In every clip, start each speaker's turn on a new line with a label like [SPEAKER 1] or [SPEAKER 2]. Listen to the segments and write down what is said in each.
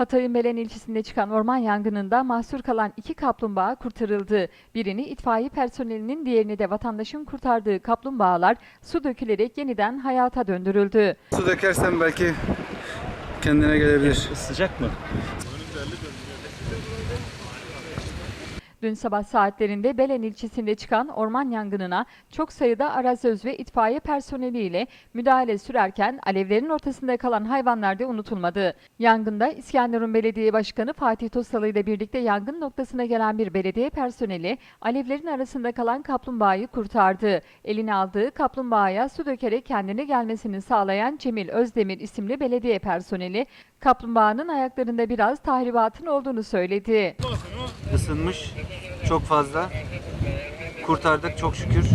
[SPEAKER 1] Hatay'ın Belen ilçesinde çıkan orman yangınında mahsur kalan iki kaplumbağa kurtarıldı. Birini itfaiye personelinin diğerini de vatandaşın kurtardığı kaplumbağalar su dökülerek yeniden hayata döndürüldü.
[SPEAKER 2] Su dökersen belki kendine gelebilir.
[SPEAKER 3] Sıcak mı?
[SPEAKER 1] Dün sabah saatlerinde Belen ilçesinde çıkan orman yangınına çok sayıda arazöz ve itfaiye personeliyle müdahale sürerken alevlerin ortasında kalan hayvanlar da unutulmadı. Yangında İskenderun Belediye Başkanı Fatih Tosalı ile birlikte yangın noktasına gelen bir belediye personeli alevlerin arasında kalan kaplumbağayı kurtardı. Eline aldığı kaplumbağaya su dökerek kendine gelmesini sağlayan Cemil Özdemir isimli belediye personeli kaplumbağanın ayaklarında biraz tahribatın olduğunu söyledi.
[SPEAKER 2] Isınmış çok fazla. Kurtardık çok şükür.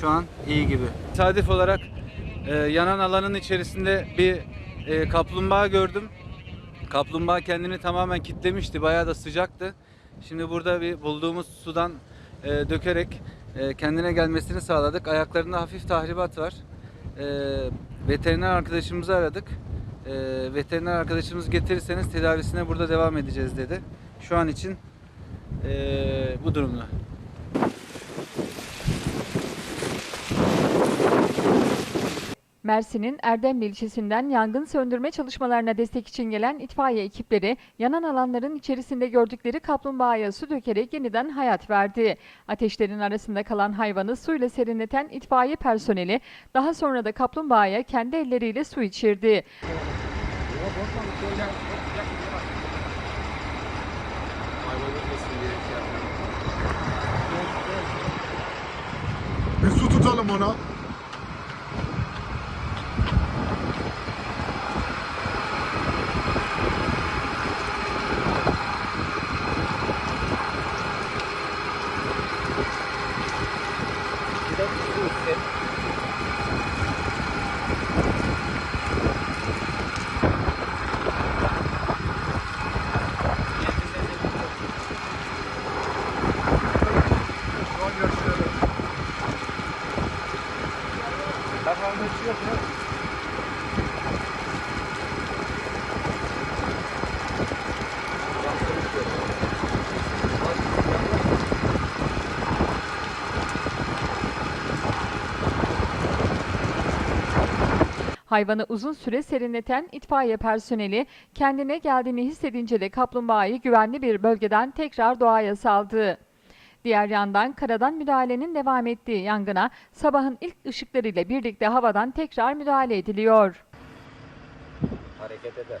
[SPEAKER 2] Şu an iyi gibi. Tesadüf olarak e, yanan alanın içerisinde bir e, kaplumbağa gördüm. Kaplumbağa kendini tamamen kitlemişti. Bayağı da sıcaktı. Şimdi burada bir bulduğumuz sudan e, dökerek e, kendine gelmesini sağladık. Ayaklarında hafif tahribat var. E, veteriner arkadaşımızı aradık. E, veteriner arkadaşımız getirirseniz tedavisine burada devam edeceğiz dedi. Şu an için e, bu durumda.
[SPEAKER 1] Mersin'in Erdemli ilçesinden yangın söndürme çalışmalarına destek için gelen itfaiye ekipleri yanan alanların içerisinde gördükleri kaplumbağaya su dökerek yeniden hayat verdi. Ateşlerin arasında kalan hayvanı suyla serinleten itfaiye personeli daha sonra da kaplumbağaya kendi elleriyle su içirdi.
[SPEAKER 4] Bir su tutalım ona.
[SPEAKER 1] Hayvanı uzun süre serinleten itfaiye personeli kendine geldiğini hissedince de kaplumbağayı güvenli bir bölgeden tekrar doğaya saldı. Diğer yandan karadan müdahalenin devam ettiği yangına sabahın ilk ışıklarıyla birlikte havadan tekrar müdahale ediliyor.
[SPEAKER 3] Hareket eder.